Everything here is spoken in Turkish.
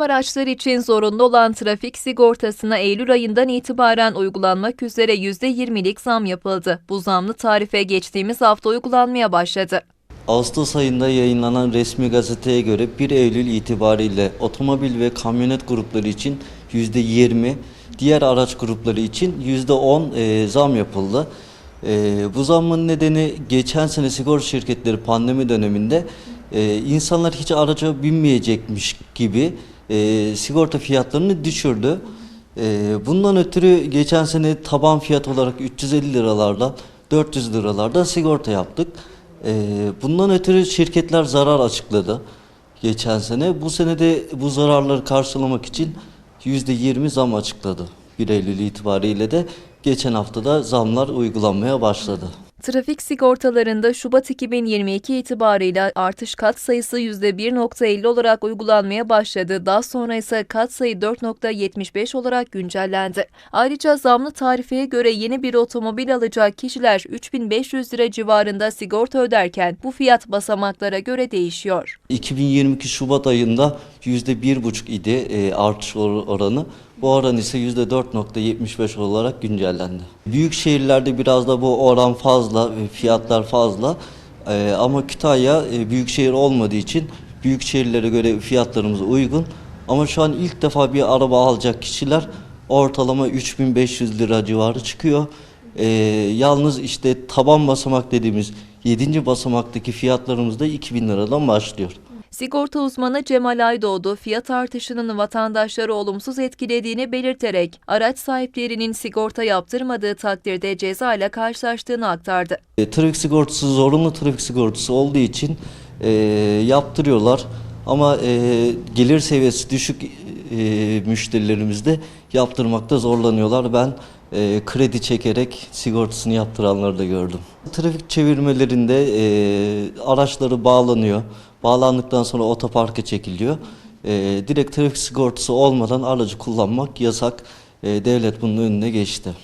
Tüm araçlar için zorunlu olan trafik sigortasına Eylül ayından itibaren uygulanmak üzere %20'lik zam yapıldı. Bu zamlı tarife geçtiğimiz hafta uygulanmaya başladı. Ağustos ayında yayınlanan resmi gazeteye göre 1 Eylül itibariyle otomobil ve kamyonet grupları için %20, diğer araç grupları için %10 e, zam yapıldı. E, bu zammın nedeni geçen sene sigorta şirketleri pandemi döneminde e, insanlar hiç araca binmeyecekmiş gibi e, sigorta fiyatlarını düşürdü. E, bundan ötürü geçen sene taban fiyat olarak 350 liralardan 400 liralardan sigorta yaptık. Ee, bundan ötürü şirketler zarar açıkladı geçen sene. Bu sene de bu zararları karşılamak için %20 zam açıkladı. 1 Eylül itibariyle de geçen haftada zamlar uygulanmaya başladı. Trafik sigortalarında Şubat 2022 itibarıyla artış kat sayısı %1.50 olarak uygulanmaya başladı. Daha sonra ise kat sayı 4.75 olarak güncellendi. Ayrıca zamlı tarifeye göre yeni bir otomobil alacak kişiler 3500 lira civarında sigorta öderken bu fiyat basamaklara göre değişiyor. 2022 Şubat ayında %1,5 idi e, artış or- oranı. Bu oran ise %4.75 olarak güncellendi. Büyük şehirlerde biraz da bu oran fazla, e, fiyatlar fazla. E, ama Kütahya e, büyük şehir olmadığı için büyük şehirlere göre fiyatlarımız uygun. Ama şu an ilk defa bir araba alacak kişiler ortalama 3500 lira civarı çıkıyor. E, yalnız işte taban basamak dediğimiz 7. basamaktaki fiyatlarımız da 2000 liradan başlıyor. Sigorta uzmanı Cemal Aydoğdu fiyat artışının vatandaşları olumsuz etkilediğini belirterek araç sahiplerinin sigorta yaptırmadığı takdirde ceza ile karşılaştığını aktardı. E, trafik sigortası zorunlu trafik sigortası olduğu için e, yaptırıyorlar. Ama e, gelir seviyesi düşük e, müşterilerimiz de yaptırmakta zorlanıyorlar. Ben e, kredi çekerek sigortasını yaptıranları da gördüm. Trafik çevirmelerinde e, araçları bağlanıyor. Bağlandıktan sonra otoparka çekiliyor. E, direkt trafik sigortası olmadan aracı kullanmak yasak. E, devlet bunun önüne geçti.